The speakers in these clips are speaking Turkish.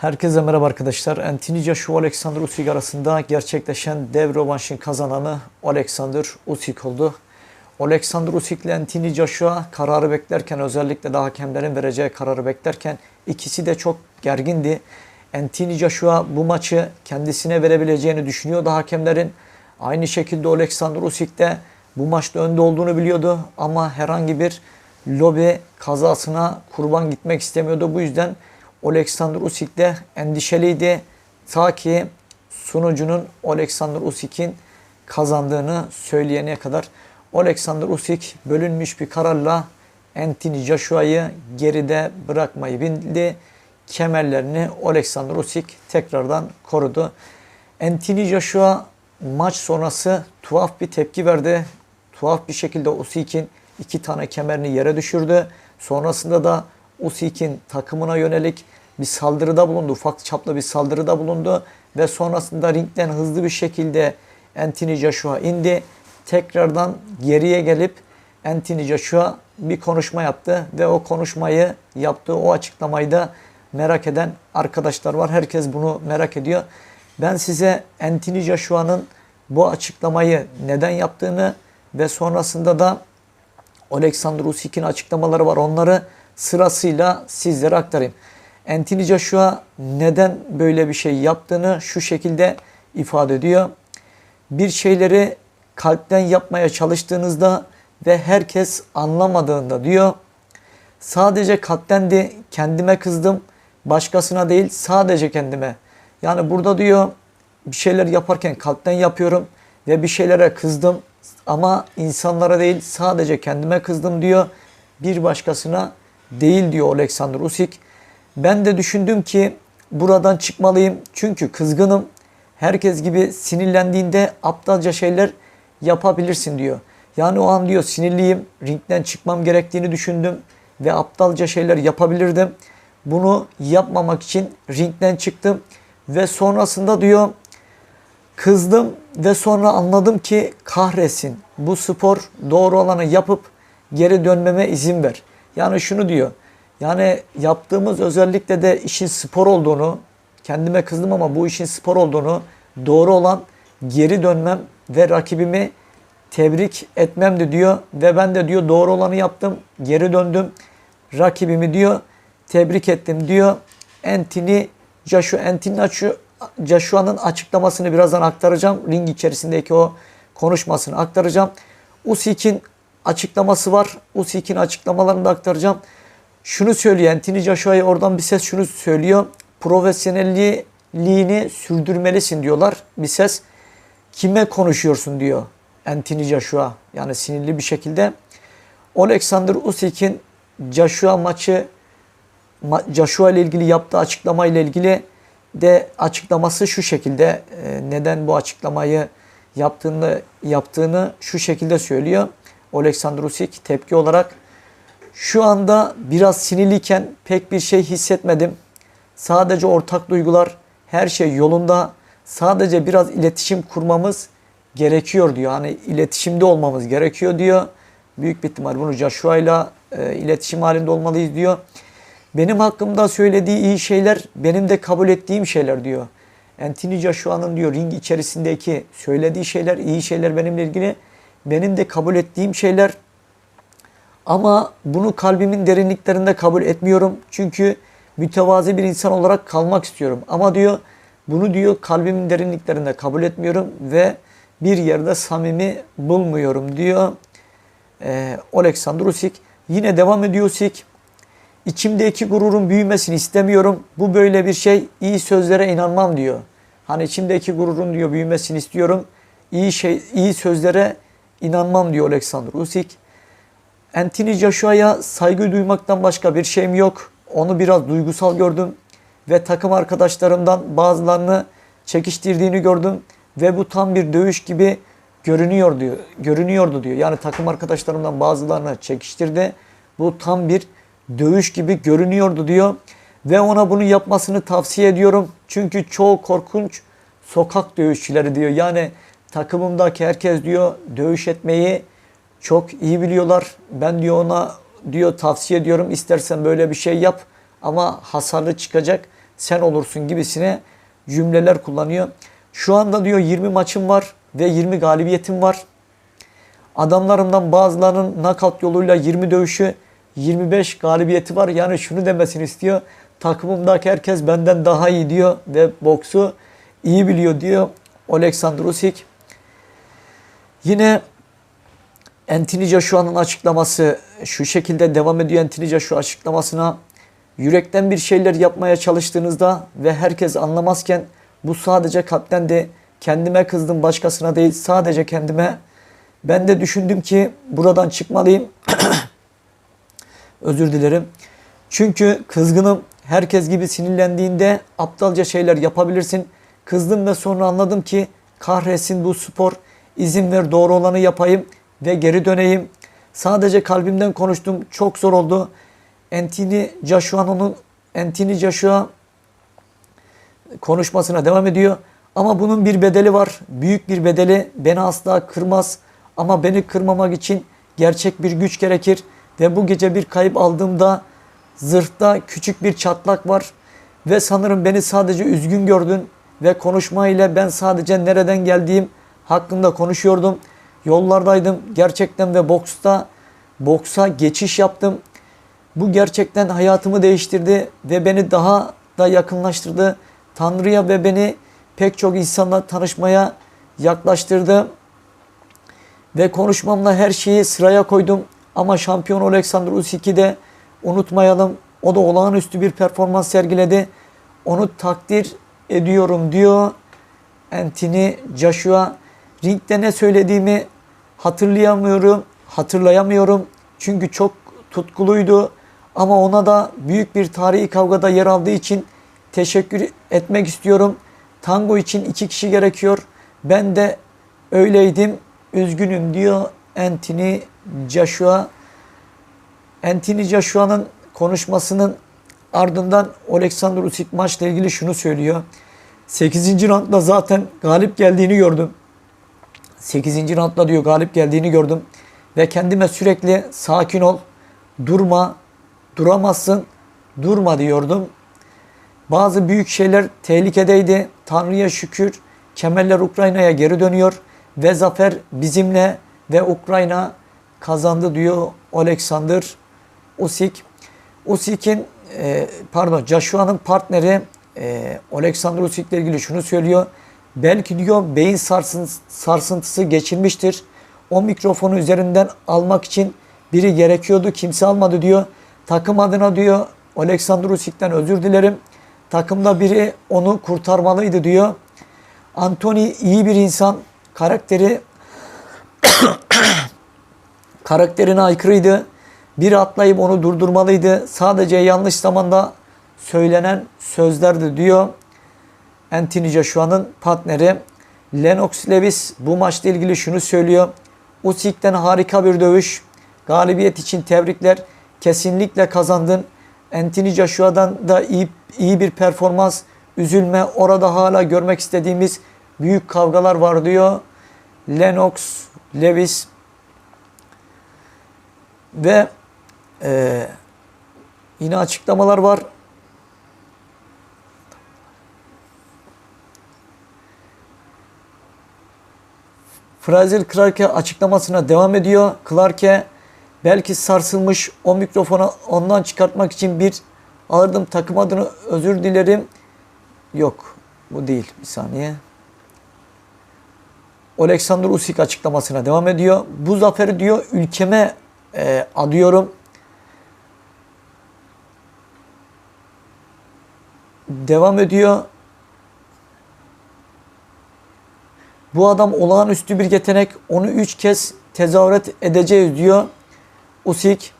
Herkese merhaba arkadaşlar. Anthony Joshua Alexander Usyk arasında gerçekleşen dev rövanşın kazananı Alexander Usyk oldu. Alexander Usyk ile Anthony Joshua kararı beklerken özellikle de hakemlerin vereceği kararı beklerken ikisi de çok gergindi. Anthony Joshua bu maçı kendisine verebileceğini düşünüyordu hakemlerin. Aynı şekilde Alexander Usyk de bu maçta önde olduğunu biliyordu ama herhangi bir lobi kazasına kurban gitmek istemiyordu. Bu yüzden Alexander Usyk de endişeliydi. Ta ki sunucunun Alexander Usyk'in kazandığını söyleyene kadar Alexander Usyk bölünmüş bir kararla Anthony Joshua'yı geride bırakmayı bildi. Kemerlerini Alexander Usyk tekrardan korudu. Anthony Joshua maç sonrası tuhaf bir tepki verdi. Tuhaf bir şekilde Usyk'in iki tane kemerini yere düşürdü. Sonrasında da Usyk'in takımına yönelik bir saldırıda bulundu. Ufak çaplı bir saldırıda bulundu. Ve sonrasında ringden hızlı bir şekilde Anthony Joshua indi. Tekrardan geriye gelip Anthony Joshua bir konuşma yaptı. Ve o konuşmayı yaptığı o açıklamayı da merak eden arkadaşlar var. Herkes bunu merak ediyor. Ben size Anthony Joshua'nın bu açıklamayı neden yaptığını ve sonrasında da Alexander Usyk'in açıklamaları var. Onları sırasıyla sizlere aktarayım. Anthony Joshua neden böyle bir şey yaptığını şu şekilde ifade ediyor. Bir şeyleri kalpten yapmaya çalıştığınızda ve herkes anlamadığında diyor. Sadece kalpten de kendime kızdım. Başkasına değil sadece kendime. Yani burada diyor bir şeyler yaparken kalpten yapıyorum ve bir şeylere kızdım ama insanlara değil sadece kendime kızdım diyor. Bir başkasına değil diyor Alexander Usyk. Ben de düşündüm ki buradan çıkmalıyım çünkü kızgınım. Herkes gibi sinirlendiğinde aptalca şeyler yapabilirsin diyor. Yani o an diyor sinirliyim, ringden çıkmam gerektiğini düşündüm ve aptalca şeyler yapabilirdim. Bunu yapmamak için ringden çıktım ve sonrasında diyor kızdım ve sonra anladım ki kahretsin bu spor doğru olanı yapıp geri dönmeme izin ver. Yani şunu diyor. Yani yaptığımız özellikle de işin spor olduğunu, kendime kızdım ama bu işin spor olduğunu, doğru olan geri dönmem ve rakibimi tebrik etmemdi diyor. Ve ben de diyor doğru olanı yaptım, geri döndüm. Rakibimi diyor tebrik ettim diyor. Anthony Joshua, Anthony Joshua'nın açıklamasını birazdan aktaracağım. Ring içerisindeki o konuşmasını aktaracağım. Usyk'in açıklaması var. Usyk'in açıklamalarını da aktaracağım. Şunu söylüyor Anthony Joshua'ya oradan bir ses şunu söylüyor. Profesyonelliğini sürdürmelisin diyorlar bir ses. Kime konuşuyorsun diyor Anthony Joshua. Yani sinirli bir şekilde. Alexander Usyk'in Joshua maçı Joshua ile ilgili yaptığı açıklama ile ilgili de açıklaması şu şekilde. Neden bu açıklamayı yaptığını yaptığını şu şekilde söylüyor. Alexander Usyk tepki olarak şu anda biraz sinirliyken pek bir şey hissetmedim. Sadece ortak duygular, her şey yolunda. Sadece biraz iletişim kurmamız gerekiyor diyor. Hani iletişimde olmamız gerekiyor diyor. Büyük bir ihtimal bunu Joshua ile e, iletişim halinde olmalıyız diyor. Benim hakkımda söylediği iyi şeyler benim de kabul ettiğim şeyler diyor. Anthony Joshua'nın diyor ring içerisindeki söylediği şeyler iyi şeyler benimle ilgili. Benim de kabul ettiğim şeyler ama bunu kalbimin derinliklerinde kabul etmiyorum. Çünkü mütevazi bir insan olarak kalmak istiyorum. Ama diyor bunu diyor kalbimin derinliklerinde kabul etmiyorum ve bir yerde samimi bulmuyorum diyor. Ee, Alexander Usyk yine devam ediyor Usyk. İçimdeki gururun büyümesini istemiyorum. Bu böyle bir şey. İyi sözlere inanmam diyor. Hani içimdeki gururun diyor büyümesini istiyorum. İyi şey iyi sözlere inanmam diyor Alexander Usyk. Anthony Joshua'ya saygı duymaktan başka bir şeyim yok. Onu biraz duygusal gördüm ve takım arkadaşlarımdan bazılarını çekiştirdiğini gördüm ve bu tam bir dövüş gibi görünüyor diyor. Görünüyordu diyor. Yani takım arkadaşlarımdan bazılarını çekiştirdi. Bu tam bir dövüş gibi görünüyordu diyor. Ve ona bunu yapmasını tavsiye ediyorum. Çünkü çoğu korkunç sokak dövüşçüleri diyor. Yani takımımdaki herkes diyor dövüş etmeyi çok iyi biliyorlar. Ben diyor ona diyor tavsiye ediyorum istersen böyle bir şey yap ama hasarlı çıkacak sen olursun gibisine cümleler kullanıyor. Şu anda diyor 20 maçım var ve 20 galibiyetim var. Adamlarımdan bazılarının knockout yoluyla 20 dövüşü 25 galibiyeti var. Yani şunu demesini istiyor. Takımımdaki herkes benden daha iyi diyor ve boksu iyi biliyor diyor Oleksandr Usyk. Yine Anthony Joshua'nın açıklaması şu şekilde devam ediyor Anthony Joshua açıklamasına. Yürekten bir şeyler yapmaya çalıştığınızda ve herkes anlamazken bu sadece kalpten de kendime kızdım başkasına değil sadece kendime. Ben de düşündüm ki buradan çıkmalıyım. Özür dilerim. Çünkü kızgınım. Herkes gibi sinirlendiğinde aptalca şeyler yapabilirsin. Kızdım ve sonra anladım ki kahretsin bu spor. İzin ver doğru olanı yapayım ve geri döneyim. Sadece kalbimden konuştum. Çok zor oldu. Anthony Joshua'nın Anthony Joshua konuşmasına devam ediyor. Ama bunun bir bedeli var. Büyük bir bedeli. Beni asla kırmaz. Ama beni kırmamak için gerçek bir güç gerekir. Ve bu gece bir kayıp aldığımda zırhta küçük bir çatlak var. Ve sanırım beni sadece üzgün gördün. Ve konuşma ile ben sadece nereden geldiğim hakkında konuşuyordum. Yollardaydım gerçekten ve boksta boksa geçiş yaptım. Bu gerçekten hayatımı değiştirdi ve beni daha da yakınlaştırdı. Tanrı'ya ve beni pek çok insanla tanışmaya yaklaştırdı. Ve konuşmamla her şeyi sıraya koydum. Ama şampiyon Alexander Usyk'i de unutmayalım. O da olağanüstü bir performans sergiledi. Onu takdir ediyorum diyor Anthony Joshua. Ringde ne söylediğimi hatırlayamıyorum. Hatırlayamıyorum. Çünkü çok tutkuluydu. Ama ona da büyük bir tarihi kavgada yer aldığı için teşekkür etmek istiyorum. Tango için iki kişi gerekiyor. Ben de öyleydim. Üzgünüm diyor Anthony Joshua. Anthony Joshua'nın konuşmasının ardından Alexander Usyk maçla ilgili şunu söylüyor. 8. roundda zaten galip geldiğini gördüm. 8. roundda diyor galip geldiğini gördüm. Ve kendime sürekli sakin ol, durma, duramazsın, durma diyordum. Bazı büyük şeyler tehlikedeydi. Tanrı'ya şükür kemerler Ukrayna'ya geri dönüyor. Ve zafer bizimle ve Ukrayna kazandı diyor Alexander Usyk. Usyk'in e, pardon Joshua'nın partneri e, Alexander Usyk ile ilgili şunu söylüyor. Belki diyor beyin sarsın, sarsıntısı geçirmiştir. O mikrofonu üzerinden almak için biri gerekiyordu. Kimse almadı diyor. Takım adına diyor Alexander Usyk'ten özür dilerim. Takımda biri onu kurtarmalıydı diyor. Anthony iyi bir insan. Karakteri karakterine aykırıydı. Bir atlayıp onu durdurmalıydı. Sadece yanlış zamanda söylenen sözlerdi diyor. Anthony Joshua'nın partneri Lennox Lewis bu maçla ilgili şunu söylüyor. Usyk'ten harika bir dövüş. Galibiyet için tebrikler. Kesinlikle kazandın. Anthony Joshua'dan da iyi, iyi bir performans. Üzülme. Orada hala görmek istediğimiz büyük kavgalar var diyor. Lennox Lewis ve e, yine açıklamalar var. Frazier Clark'e açıklamasına devam ediyor. Clark'e belki sarsılmış o mikrofonu ondan çıkartmak için bir alırdım takım adına özür dilerim. Yok bu değil bir saniye. Alexander Usyk açıklamasına devam ediyor. Bu zaferi diyor ülkeme e, adıyorum. Devam ediyor. Bu adam olağanüstü bir yetenek. Onu üç kez tezahürat edeceğiz diyor. Usyk.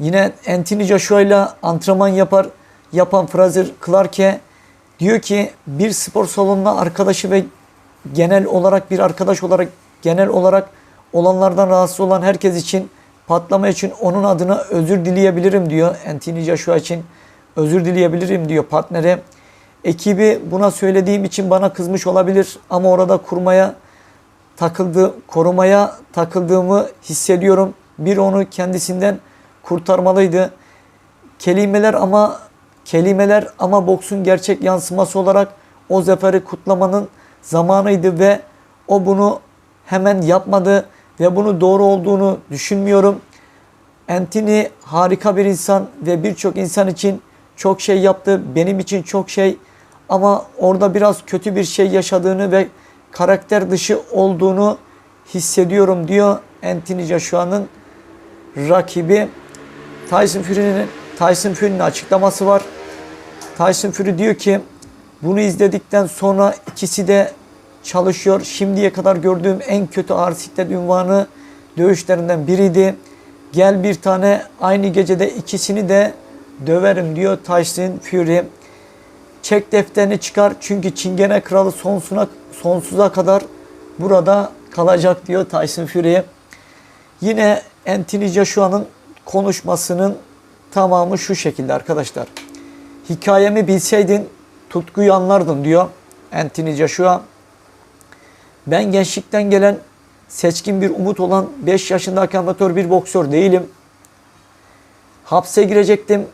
Yine Anthony Joshua ile antrenman yapar yapan Fraser Clark'e diyor ki bir spor salonuna arkadaşı ve genel olarak bir arkadaş olarak genel olarak olanlardan rahatsız olan herkes için patlama için onun adına özür dileyebilirim diyor. Anthony Joshua için özür dileyebilirim diyor partnere. Ekibi buna söylediğim için bana kızmış olabilir ama orada kurmaya takıldı, korumaya takıldığımı hissediyorum. Bir onu kendisinden kurtarmalıydı. Kelimeler ama kelimeler ama boksun gerçek yansıması olarak o zaferi kutlamanın zamanıydı ve o bunu hemen yapmadı ve bunu doğru olduğunu düşünmüyorum. Anthony harika bir insan ve birçok insan için çok şey yaptı. Benim için çok şey ama orada biraz kötü bir şey yaşadığını ve karakter dışı olduğunu hissediyorum diyor Anthony Joshua'nın rakibi. Tyson Fury'nin Tyson Fury'nin açıklaması var. Tyson Fury diyor ki bunu izledikten sonra ikisi de çalışıyor. Şimdiye kadar gördüğüm en kötü ağır siklet ünvanı dövüşlerinden biriydi. Gel bir tane aynı gecede ikisini de döverim diyor Tyson Fury. Çek defterini çıkar çünkü Çingene Kralı sonsuna, sonsuza kadar burada kalacak diyor Tyson Fury. Yine Anthony Joshua'nın konuşmasının tamamı şu şekilde arkadaşlar. Hikayemi bilseydin tutkuyu anlardın diyor Anthony Joshua. Ben gençlikten gelen seçkin bir umut olan 5 yaşındaki amatör bir boksör değilim. Hapse girecektim.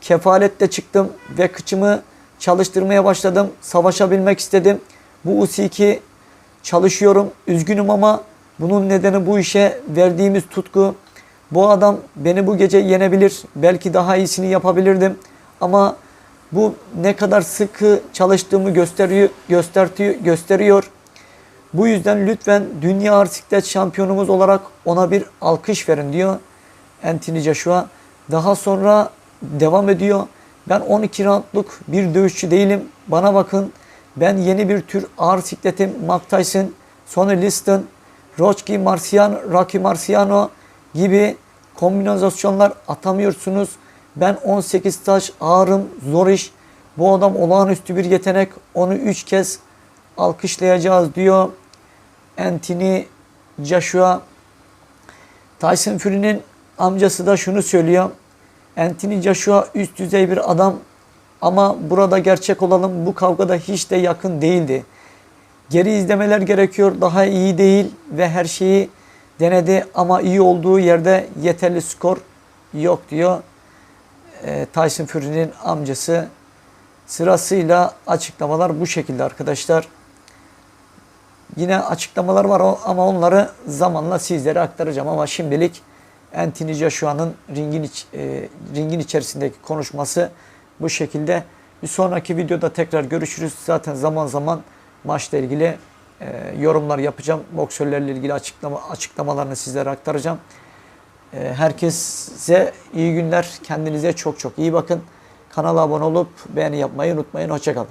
Kefaletle çıktım ve kıçımı çalıştırmaya başladım. Savaşabilmek istedim. Bu usiki çalışıyorum. Üzgünüm ama bunun nedeni bu işe verdiğimiz tutku. Bu adam beni bu gece yenebilir. Belki daha iyisini yapabilirdim. Ama bu ne kadar sıkı çalıştığımı gösteriyor, gösteriyor, gösteriyor. Bu yüzden lütfen dünya ağır siklet şampiyonumuz olarak ona bir alkış verin diyor Anthony Joshua. Daha sonra devam ediyor. Ben 12 roundluk bir dövüşçü değilim. Bana bakın ben yeni bir tür ağır sikletim. Mike Tyson, Sonny Liston, Rocky Marciano, Rocky Marciano gibi kombinasyonlar atamıyorsunuz. Ben 18 taş ağırım, zor iş. Bu adam olağanüstü bir yetenek. Onu 3 kez alkışlayacağız diyor Anthony Joshua. Tyson Fury'nin amcası da şunu söylüyor. Anthony Joshua üst düzey bir adam ama burada gerçek olalım bu kavgada hiç de yakın değildi. Geri izlemeler gerekiyor. Daha iyi değil ve her şeyi denedi ama iyi olduğu yerde yeterli skor yok diyor. E, Tyson Fury'nin amcası sırasıyla açıklamalar bu şekilde arkadaşlar. Yine açıklamalar var ama onları zamanla sizlere aktaracağım ama şimdilik Anthony Joshua'nın ringin iç, e, ringin içerisindeki konuşması bu şekilde. Bir sonraki videoda tekrar görüşürüz. Zaten zaman zaman maçla ilgili e, yorumlar yapacağım. Boksörlerle ilgili açıklama açıklamalarını sizlere aktaracağım. E, herkese iyi günler. Kendinize çok çok iyi bakın. Kanala abone olup beğeni yapmayı unutmayın. Hoşçakalın.